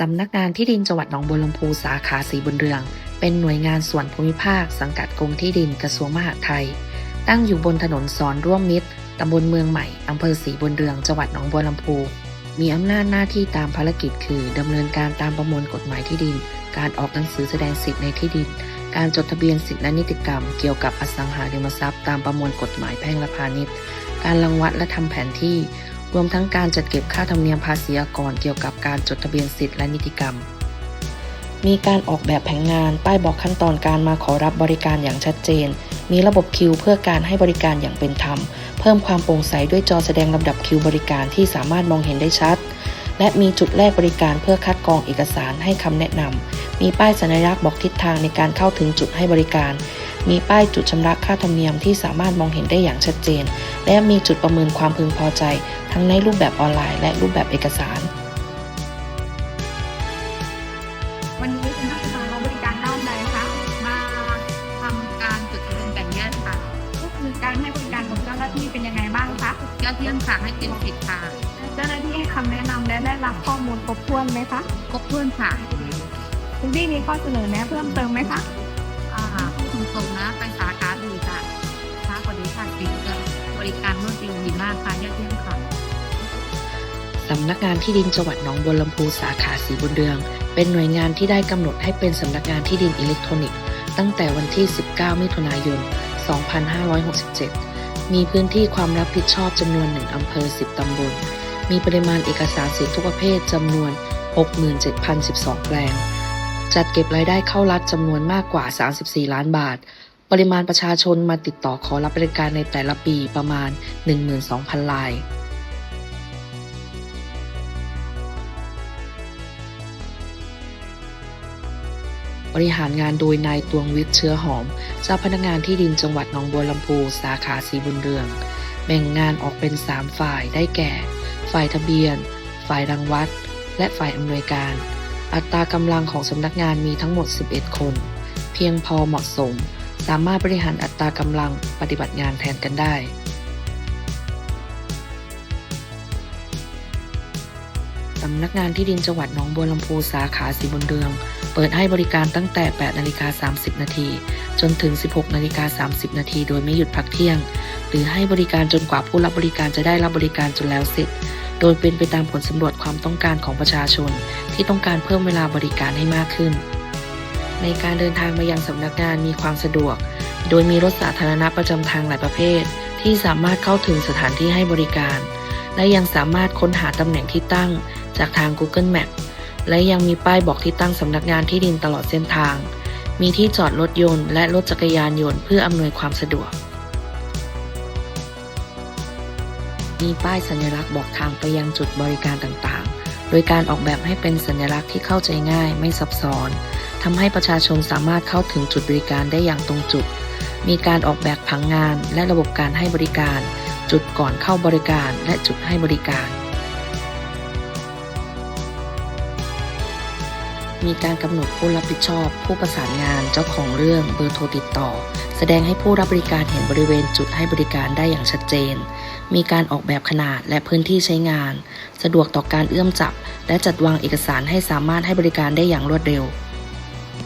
สำนักงานที่ดินจังหวัดหนองบัวลำพูสาขาสีบุญเรือง เป็นหน่วยงานส่วนภูมิภาค สังกัดกรมที่ดินกระทรวงมหาดไทย ตั้งอยู่บนถนนสอนร่วมมิตรตำบลเมืองใหม่อำเภอสีบุญเรืองจังหวัดหนองบัวลำพู มีอำนาจหน้าที่ตามภารกิจคือดำเนินการตามประมวลกฎหมายที่ดิน การออกหนังสือแสดงสิทธิในที่ดิน การจดทะเบียนสิทธิและนิติกรรม เกี่ยวกับอสังหาริมทรัพย์ ตามประมวลกฎหมายแพ่งและพาณิชย์ การรังวัดและทำแผนที่ รวมทั้งการจัดเก็บค่าธรรมเนียมภาษีอากรเกี่ยวกับการจดทะเบียนสิทธิและนิติกรรม มีการออกแบบแผนงานป้ายบอกขั้นตอนการมาขอรับบริการอย่างชัดเจน มีระบบคิวเพื่อการให้บริการอย่างเป็นธรรม เพิ่มความโปร่งใสด้วยจอแสดงลำดับคิวบริการที่สามารถมองเห็นได้ชัด และมีจุดแลกบริการเพื่อคัดกรองเอกสารให้คำแนะนำมีป้ายสัญลักษณ์บอกทิศทางในการเข้าถึงจุดให้บริการ มีป้ายจุดชำระค่าธรรมเนียมที่สามารถมองเห็นได้อย่างชัดเจน และมีจุดประเมินความพึงพอใจ ทั้งในรูปแบบออนไลน์และรูปแบบเอกสาร วันนี้คุณนักศึกษาเราบริการด้านใดคะมาทำการจดทะเบียนแบ่งแยกค่ะก็คือการให้บริการของเจ้าหน้าที่เป็นยังไงบ้างคะยอดเยี่ยมค่ะให้เป็นสิทธิ์ค่ะเจ้าหน้าที่ให้คำแนะนำและได้รับข้อมูลครบถ้วนไหมคะครบถ้วนค่ะคุณพี่มีข้อเสนอแนะเพิ่มเติมไหมคะอ่าผู้ขน ส่งนะ ไปสาขาอื่นจ้ะช้ากว่านี้ค่ะสิเกินบริการรวดเร็วดีมากค่ะยอดเยี่ยมค่ะสำนักงานที่ดินจังหวัดหนองบัวลำพูสาขาสีบุญเรือง เป็นหน่วยงานที่ได้กำหนดให้เป็นสำนักงานที่ดินอิเล็กทรอนิกส์ตั้งแต่วันที่ 19 มิถุนายน 2567 มีพื้นที่ความรับผิดชอบจำนวน 1 อำเภอ 10 ตำบล มีปริมาณเอกสารสิทธิทุกประเภทจำนวน 67,012 แปลง จัดเก็บรายได้เข้ารัฐจำนวนมากกว่า 34 ล้านบาท ปริมาณประชาชนมาติดต่อขอรับบริการในแต่ละปีประมาณ 12,000 รายบริหารงานโดยนายตวงวิทย์เชื้อหอม เจ้าพนักงานที่ดินจังหวัดหนองบัวลำพูสาขาสีบุญเรือง แบ่งงานออกเป็น 3 ฝ่ายได้แก่ ฝ่ายทะเบียน ฝ่ายรังวัด และฝ่ายอำนวยการ อัตรากำลังของสำนักงานมีทั้งหมด 11 คน เพียงพอเหมาะสม สามารถบริหารอัตรากำลังปฏิบัติงานแทนกันได้สำนักงานที่ดินจังหวัดหนองบัวลำพูสาขาสีบุญเรือง เปิดให้บริการตั้งแต่ 8 นาฬิกา 30 นาที จนถึง 16 นาฬิกา 30 นาที โดยไม่หยุดพักเที่ยง หรือให้บริการจนกว่าผู้รับบริการจะได้รับบริการจนแล้วเสร็จ โดยเป็นไปตามผลสำรวจความต้องการของประชาชน ที่ต้องการเพิ่มเวลาบริการให้มากขึ้น ในการเดินทางมายังสำนักงานมีความสะดวก โดยมีรถสาธารณะประจำทางหลายประเภท ที่สามารถเข้าถึงสถานที่ให้บริการ และยังสามารถค้นหาตำแหน่งที่ตั้งจากทาง Google Map และยังมีป้ายบอกที่ตั้งสำนักงานที่ดินตลอดเส้นทาง มีที่จอดรถยนต์และรถจักรยานยนต์เพื่ออำนวยความสะดวก มีป้ายสัญลักษณ์บอกทางไปยังจุดบริการต่างๆ โดยการออกแบบให้เป็นสัญลักษณ์ที่เข้าใจง่ายไม่ซับซ้อนทำให้ประชาชนสามารถเข้าถึงจุดบริการได้อย่างตรงจุด มีการออกแบบผังงานและระบบการให้บริการ จุดก่อนเข้าบริการและจุดให้บริการ มีการกำหนดผู้รับผิดชอบ ผู้ประสานงานเจ้าของเรื่องเบอร์โทรติดต่อ แสดงให้ผู้รับบริการเห็นบริเวณจุดให้บริการได้อย่างชัดเจน มีการออกแบบขนาดและพื้นที่ใช้งาน สะดวกต่อการเอื้อมจับ และจัดวางเอกสารให้สามารถให้บริการได้อย่างรวดเร็ว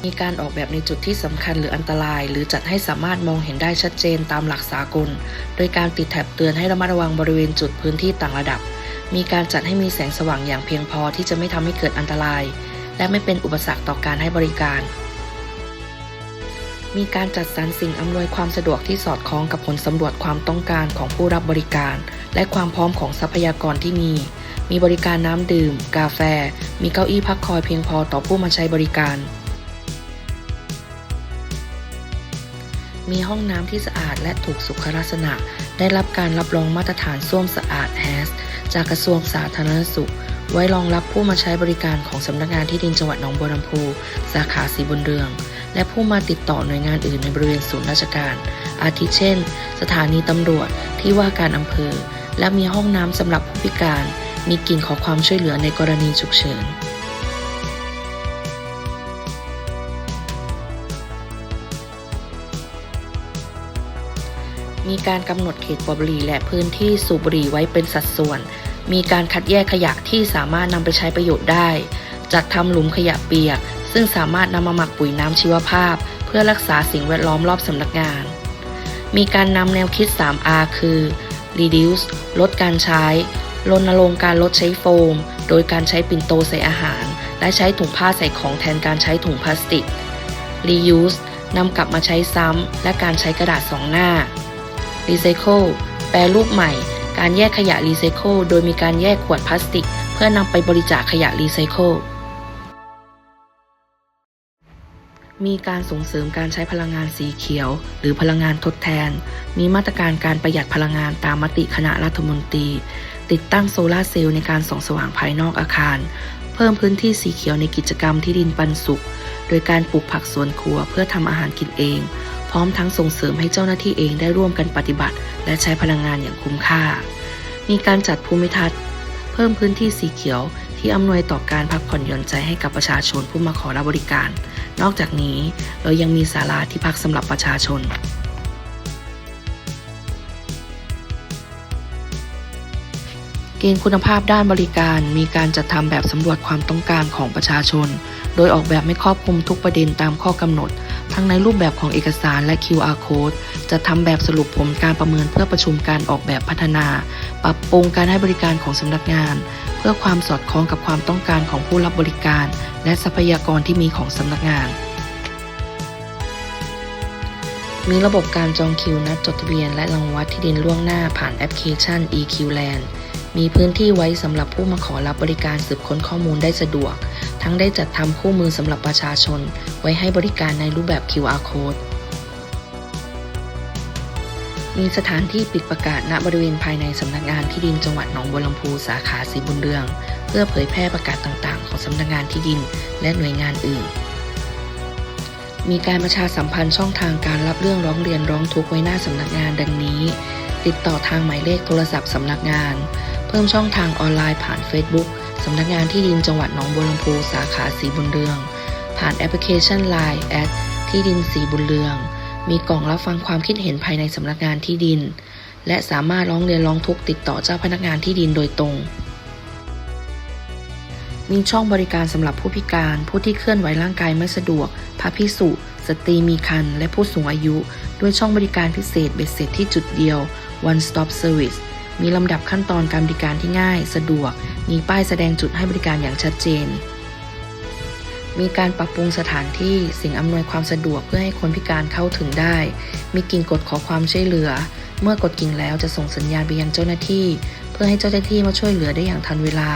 มีการออกแบบในจุดที่สำคัญหรืออันตราย หรือจัดให้สามารถมองเห็นได้ชัดเจนตามหลักสากล โดยการติดแถบเตือนให้ระมัดระวังบริเวณจุดพื้นที่ต่างระดับ มีการจัดให้มีแสงสว่างอย่างเพียงพอที่จะไม่ทำให้เกิดอันตราย และไม่เป็นอุปสรรคต่อการให้บริการ มีการจัดสรรสิ่งอำนวยความสะดวกที่สอดคล้องกับผลสำรวจความต้องการของผู้รับบริการ และความพร้อมของทรัพยากรที่มี มีบริการน้ำดื่ม กาแฟ มีเก้าอี้พักคอยเพียงพอต่อผู้มาใช้บริการมีห้องน้ำที่สะอาดและถูกสุขลักษณะ ได้รับการรับรองมาตรฐานส้วมสะอาดแฮสจากกระทรวงสาธารณสุข ไว้รองรับผู้มาใช้บริการของสำนักงานที่ดินจังหวัดหนองบัวลำพู สาขาสีบุญเรือง และผู้มาติดต่อหน่วยงานอื่นในบริเวณศูนย์ราชการ อาทิเช่น สถานีตำรวจที่ว่าการอำเภอ และมีห้องน้ำสำหรับผู้พิการ มีกิ่งขอความช่วยเหลือในกรณีฉุกเฉินมีการกำหนดเขตปลดบุหรี่และพื้นที่สูบบุหรี่ไว้เป็นสัดส่วน มีการคัดแยกขยะที่สามารถนำไปใช้ประโยชน์ได้ จัดทำหลุมขยะเปียก ซึ่งสามารถนำมาหมักปุ๋ยน้ำชีวภาพ เพื่อรักษาสิ่งแวดล้อมรอบสำนักงาน มีการนำแนวคิด 3R คือ reduce ลดการใช้ รณรงค์การลดใช้โฟม โดยการใช้ปิ่นโตใส่อาหาร และใช้ถุงผ้าใส่ของแทนการใช้ถุงพลาสติก reuse นำกลับมาใช้ซ้ำและการใช้กระดาษสองหน้า recycle แปรรูปใหม่ การแยกขยะรีไซเคิลโดยมีการแยกขวดพลาสติก เพื่อนำไปบริจาคขยะรีไซเคิลมีการส่งเสริมการใช้พลังงานสีเขียว หรือพลังงานทดแทน มีมาตรการการประหยัดพลังงานตามมติคณะรัฐมนตรี ติดตั้งโซลาเซลล์ในการส่องสว่างภายนอกอาคาร เพิ่มพื้นที่สีเขียวในกิจกรรมที่ดินปันสุข โดยการปลูกผักสวนครัวเพื่อทำอาหารกินเอง พร้อมทั้งส่งเสริมให้เจ้าหน้าที่เองได้ร่วมกันปฏิบัติ และใช้พลังงานอย่างคุ้มค่า มีการจัดภูมิทัศน์ เพิ่มพื้นที่สีเขียวที่อำนวยต่อการพักผ่อนหย่อนใจให้กับประชาชนผู้มาขอรับบริการ นอกจากนี้เรายังมีศาลาที่พักสำหรับประชาชนเกณฑ์คุณภาพด้านบริการมีการจัดทำแบบสำรวจความต้องการของประชาชน โดยออกแบบไม่ครอบคลุมทุกประเด็นตามข้อกำหนด ทั้งในรูปแบบของเอกสารและ QR code จะทำแบบสรุปผลการประเมินเพื่อประชุมการออกแบบพัฒนา ปรับปรุงการให้บริการของสำนักงาน เพื่อความสอดคล้องกับความต้องการของผู้รับบริการ และทรัพยากรที่มีของสำนักงาน มีระบบการจองคิวนัดจดทะเบียน และรังวัดที่ดินล่วงหน้าผ่านแอปพลิเคชัน EQ Land มีพื้นที่ไว้สำหรับผู้มาขอรับบริการสืบค้นข้อมูลได้สะดวก ทั้งได้จัดทำคู่มือสำหรับประชาชน ไว้ให้บริการในรูปแบบ QR code มีสถานที่ปิดประกาศณบริเวณภายในสำนักงานที่ดินจังหวัดหนองบัวลำพูสาขาสีบุญเรือง เพื่อเผยแพร่ประกาศต่างๆ ของสำนักงานที่ดิน และหน่วยงานอื่น มีการประชาสัมพันธ์ช่องทางการรับเรื่องร้องเรียนร้องทุกข์ไว้หน้าสำนักงานดังนี้ ติดต่อทางหมายเลขโทรศัพท์สำนักงาน เพิ่มช่องทางออนไลน์ผ่าน Facebook สำนักงานที่ดินจังหวัดหนองบัวลำพูสาขาสีบุญเรือง ผ่านแอปพลิเคชัน Line แอดที่ดินสีบุญเรือง มีกล่องรับฟังความคิดเห็นภายในสำนักงานที่ดิน และสามารถร้องเรียนร้องทุกข์ติดต่อเจ้าพนักงานที่ดินโดยตรง มีช่องบริการสำหรับผู้พิการ ผู้ที่เคลื่อนไหวร่างกายไม่สะดวกพระพิสุสตรีมีครรภ์และผู้สูงอายุ ด้วยช่องบริการพิเศษเบ็ดเสร็จที่จุดเดียว one stop service มีลำดับขั้นตอนการบริการที่ง่าย สะดวก มีป้ายแสดงจุดให้บริการอย่างชัดเจน มีการปรับปรุงสถานที่สิ่งอำนวยความสะดวกเพื่อให้คนพิการเข้าถึงได้ มีกิ่งกดขอความช่วยเหลือ เมื่อกดกิ่งแล้วจะส่งสัญญาณไปยังเจ้าหน้าที่ เพื่อให้เจ้าหน้าที่มาช่วยเหลือได้อย่างทันเวลา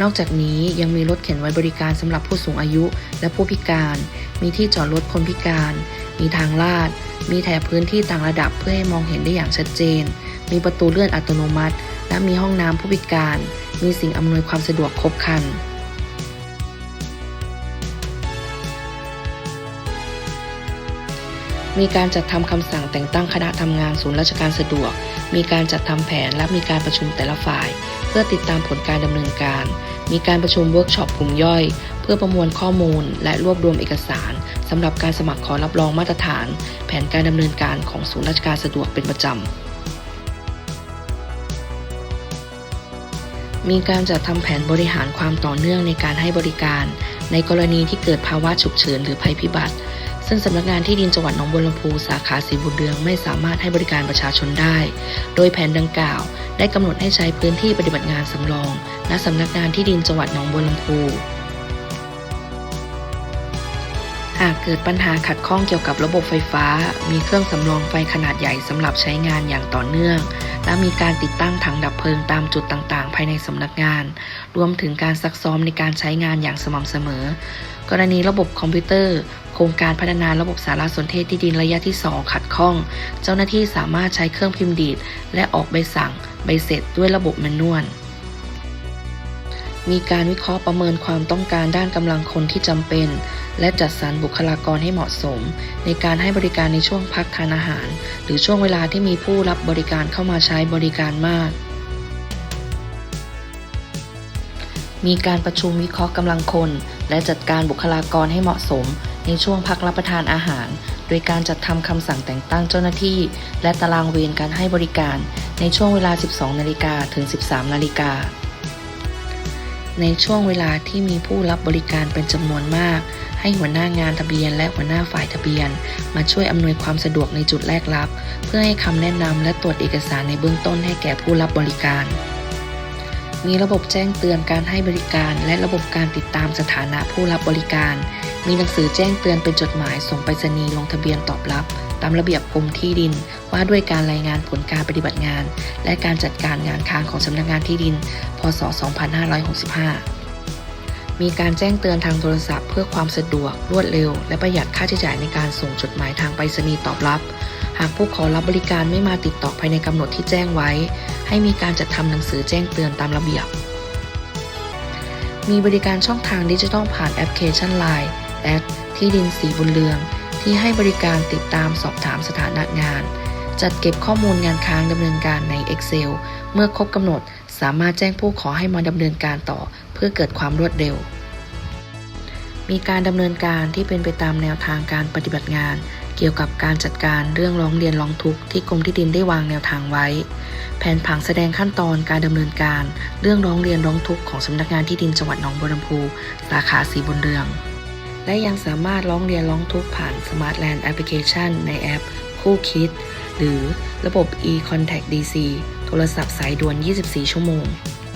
นอกจากนี้ยังมีรถเข็นไว้บริการสำหรับผู้สูงอายุและผู้พิการ มีที่จอดรถคนพิการ มีทางลาด มีแถบพื้นที่ต่างระดับเพื่อให้มองเห็นได้อย่างชัดเจน มีประตูเลื่อนอัตโนมัติ และมีห้องน้ำผู้พิการ มีสิ่งอำนวยความสะดวกครบครันมีการจัดทำคำสั่งแต่งตั้งคณะทำงานศูนย์ราชการสะดวก มีการจัดทำแผนและมีการประชุมแต่ละฝ่าย พื่อติดตามผลการดำเนินการ มีการประชุมเวิร์กช็อปกลุ่มย่อย เพื่อประมวลข้อมูล และรวบรวมเอกสารสำหรับการสมัครขอรับรองมาตรฐาน แผนการดำเนินการของศูนย์ราชการสะดวกเป็นประจำมีการจัดทำแผนบริหารความต่อเนื่องในการให้บริการ ในกรณีที่เกิดภาวะฉุกเฉินหรือภัยพิบัติ ซึ่งสำนักงานที่ดินจังหวัดหนองบัวลำพูสาขาสีบุญเรืองไม่สามารถให้บริการประชาชนได้ โดยแผนดังกล่าว ได้กำหนดให้ใช้พื้นที่ปฏิบัติงานสำรอง ณสำนักงานที่ดินจังหวัดหนองบัวลำพูหากเกิดปัญหาขัดข้องเกี่ยวกับระบบไฟฟ้า มีเครื่องสำรองไฟขนาดใหญ่สำหรับใช้งานอย่างต่อเนื่อง และมีการติดตั้งถังดับเพลิงตามจุดต่างๆ ภายในสำนักงาน รวมถึงการซักซ้อมในการใช้งานอย่างสม่ำเสมอ กรณีระบบคอมพิวเตอร์ โครงการพัฒนาระบบสารสนเทศที่ดินระยะที่ 2 ขัดข้อง เจ้าหน้าที่สามารถใช้เครื่องพิมพ์ดีด และออกใบสั่ง ใบเสร็จด้วยระบบแมนนวลมีการวิเคราะห์ประเมินความต้องการด้านกำลังคนที่จำเป็น และจัดสรรบุคลากรให้เหมาะสม ในการให้บริการในช่วงพักทานอาหาร หรือช่วงเวลาที่มีผู้รับบริการเข้ามาใช้บริการมาก มีการประชุมวิเคราะห์กำลังคน และจัดการบุคลากรให้เหมาะสม ในช่วงพักรับประทานอาหาร โดยการจัดทำคำสั่งแต่งตั้งเจ้าหน้าที่ และตารางเวรการให้บริการ ในช่วงเวลา 12 นาฬิกาถึง 13 นาฬิกา ในช่วงเวลาที่มีผู้รับบริการเป็นจำนวนมาก ให้หัวหน้างานทะเบียนและหัวหน้าฝ่ายทะเบียน มาช่วยอำนวยความสะดวกในจุดแรกรับ เพื่อให้คำแนะนำและตรวจเอกสารในเบื้องต้นให้แก่ผู้รับบริการมีระบบแจ้งเตือนการให้บริการ และระบบการติดตามสถานะผู้รับบริการ มีหนังสือแจ้งเตือนเป็นจดหมายส่งไปรษณีย์ลงทะเบียนตอบรับ ตามระเบียบกรมที่ดิน ว่าด้วยการรายงานผลการปฏิบัติงาน และการจัดการงานค้างของสำนักงานที่ดิน พศ 2565 มีการแจ้งเตือนทางโทรศัพท์เพื่อความสะดวกรวดเร็ว และประหยัดค่าใช้จ่ายในการส่งจดหมายทางไปรษณีย์ตอบรับ หากผู้ขอรับบริการไม่มาติดต่อภายในกำหนดที่แจ้งไว้ ให้มีการจัดทำหนังสือแจ้งเตือนตามระเบียบมีบริการช่องทางดิจิทัลผ่านแอปพลิเคชัน Line แอดที่ดินสีบุญเรือง ที่ให้บริการติดตามสอบถามสถานะงาน จัดเก็บข้อมูลงานค้างดำเนินการใน Excel เมื่อครบกำหนดสามารถแจ้งผู้ขอให้มาดำเนินการต่อ เพื่อเกิดความรวดเร็ว มีการดำเนินการที่เป็นไปตามแนวทางการปฏิบัติงาน เกี่ยวกับการจัดการเรื่องร้องเรียนร้องทุกข์ที่กรมที่ดินได้วางแนวทางไว้ แผนผังแสดงขั้นตอนการดำเนินการ เรื่องร้องเรียนร้องทุกข์ของสำนักงานที่ดินจังหวัดหนองบัวลำพูสาขาสีบุญเรือง และยังสามารถร้องเรียนร้องทุกข์ผ่าน Smart Land Application ในแอป คู่คิด หรือระบบ e-contact DC โทรศัพท์สายด่วน 24 ชั่วโมง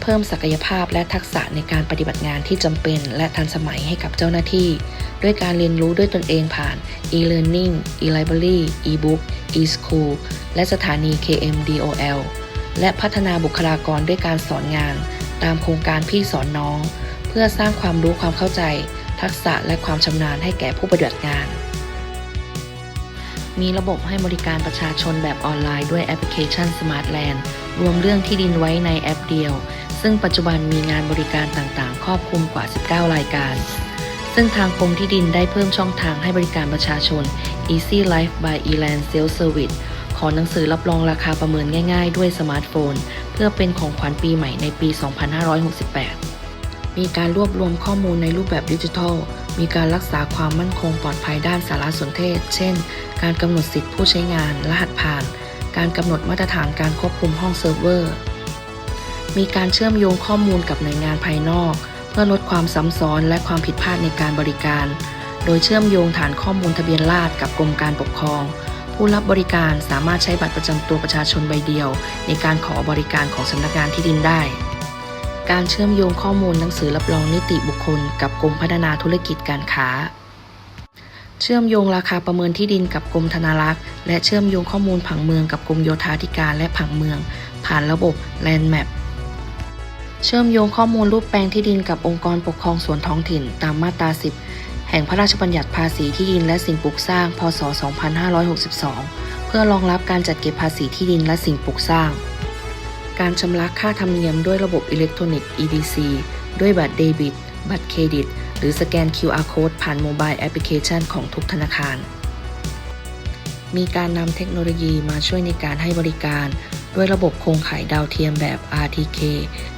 เพิ่มศักยภาพและทักษะในการปฏิบัติงานที่จำเป็น และทันสมัยให้กับเจ้าหน้าที่ ด้วยการเรียนรู้ด้วยตนเองผ่าน e-learning e-library e-book e-school และสถานี KMDOL และพัฒนาบุคลากรด้วยการสอนงาน ตามโครงการพี่สอนน้อง เพื่อสร้างความรู้ความเข้าใจ ทักษะและความชำนาญให้แก่ผู้ปฏิบัติงาน มีระบบให้บริการประชาชนแบบออนไลน์ด้วยแอปพลิเคชัน Smart Land รวมเรื่องที่ดินไว้ในแอปเดียว ซึ่งปัจจุบันมีงานบริการต่างๆ ครอบคลุมกว่า 19 รายการ ซึ่งทางกรมที่ดินได้เพิ่มช่องทางให้บริการประชาชน Easy Life by Eland Sales Service ขอหนังสือรับรองราคาประเมินง่าย ๆ ด้วยสมาร์ทโฟน เพื่อเป็นของขวัญปีใหม่ในปี 2568 มีการรวบรวมข้อมูลในรูปแบบดิจิทัล มีการรักษาความมั่นคงปลอดภัยด้านสารสนเทศ เช่น การกำหนดสิทธิผู้ใช้งาน รหัสผ่าน การกำหนดมาตรฐานการควบคุมห้องเซิร์ฟเวอร์ มีการเชื่อมโยงข้อมูลกับหน่วยงานภายนอก เพื่อลดความซ้ำซ้อนและความผิดพลาดในการบริการ โดยเชื่อมโยงฐานข้อมูลทะเบียนราษฎรกับกรมการปกครอง ผู้รับบริการสามารถใช้บัตรประจำตัวประชาชนใบเดียว ในการขอบริการของสำนักงานที่ดินได้ การเชื่อมโยงข้อมูลหนังสือรับรองนิติบุคคล กับกรมพัฒนาธุรกิจการค้า เชื่อมโยงราคาประเมินที่ดินกับกรมธนารักษ์ และเชื่อมโยงข้อมูลผังเมืองกับกรมโยธาธิการและผังเมือง ผ่านระบบ Land Map เชื่อมโยงข้อมูลรูปแปลงที่ดินกับองค์กรปกครองส่วนท้องถิ่นตามมาตรา 10 แห่งพระราชบัญญัติภาษีที่ดินและสิ่งปลูกสร้าง พศ 2562 เพื่อรองรับการจัดเก็บภาษีที่ดินและสิ่งปลูกสร้าง การชำระค่าธรรมเนียมด้วยระบบอิเล็กทรอนิกส์ EDC ด้วยบัตรเดบิต บัตรเครดิต หรือสแกน QR Code ผ่านโมบายแอปพลิเคชันของทุกธนาคาร มีการนำเทคโนโลยีมาช่วยในการให้บริการ ด้วยระบบโครงข่ายดาวเทียมแบบ RTK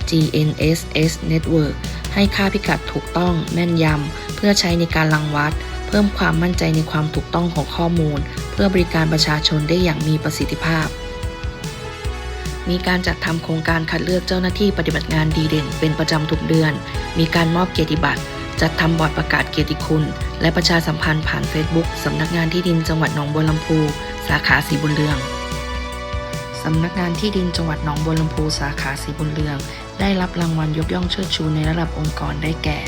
GNSS Network ให้ค่าพิกัดถูกต้องแม่นยำ เพื่อใช้ในการรังวัด เพิ่มความมั่นใจในความถูกต้องของข้อมูล เพื่อบริการประชาชนได้อย่างมีประสิทธิภาพ มีการจัดทำโครงการคัดเลือกเจ้าหน้าที่ปฏิบัติงานดีเด่น เป็นประจำทุกเดือน มีการมอบเกียรติบัตร จัดทำบอร์ดประกาศเกียรติคุณ และประชาสัมพันธ์ผ่าน Facebook สำนักงานที่ดินจังหวัดหนองบัวลำพูสาขาสีบุญเรืองสำนักงานที่ดินจังหวัดหนองบัวลำพูสาขาสีบุญเรือง ได้รับรางวัลยกย่องเชิดชูในระดับองค์กรได้แก่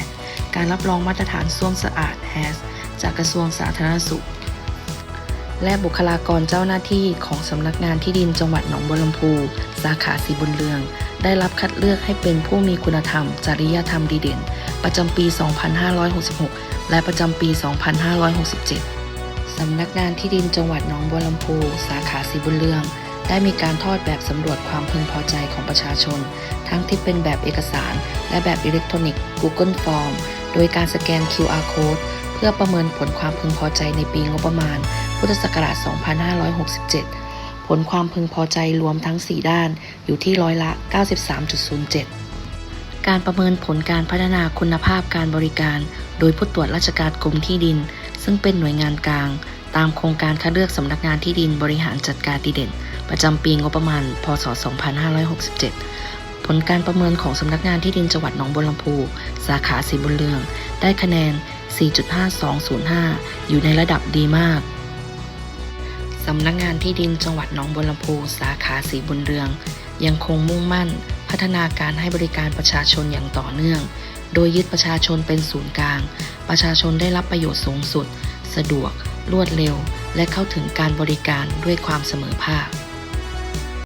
การรับรองมาตรฐานส้วมสะอาด HAS จากกระทรวงสาธารณสุข และบุคลากรเจ้าหน้าที่ของสำนักงานที่ดินจังหวัดหนองบัวลำพู สาขาสีบุญเรือง ได้รับคัดเลือกให้เป็นผู้มีคุณธรรม จริยธรรมดีเด่น ประจำปี 2566 และประจำปี 2567 สำนักงานที่ดินจังหวัดหนองบัวลำพู สาขาสีบุญเรืองได้มีการทอดแบบสำรวจความพึงพอใจของประชาชน ทั้งที่เป็นแบบเอกสาร และแบบอิเล็กทรอนิกส์ Google Form โดยการสแกน QR Code เพื่อประเมินผลความพึงพอใจในปีงบประมาณ พุทธศักราช 2567 ผลความพึงพอใจรวมทั้ง 4 ด้านอยู่ที่ร้อยละ 93.07 การประเมินผลการพัฒนาคุณภาพการบริการ โดยผู้ตรวจราชการกรมที่ดิน ซึ่งเป็นหน่วยงานกลาง ตามโครงการคัดเลือกสำนักงานที่ดินบริหารจัดการดีเด่น ประจำปีงบประมาณ พศ 2567ผลการประเมินของสำนักงานที่ดินจังหวัดหนองบัวลำพู สาขาสีบุญเรือง ได้คะแนน 4.5205 อยู่ในระดับดีมาก สำนักงานที่ดินจังหวัดหนองบัวลำพูสาขาสีบุญเรือง ยังคงมุ่งมั่น พัฒนาการให้บริการประชาชนอย่างต่อเนื่อง โดยยึดประชาชนเป็นศูนย์กลาง ประชาชนได้รับประโยชน์สูงสุด สะดวก รวดเร็ว และเข้าถึงการบริการด้วยความเสมอภาค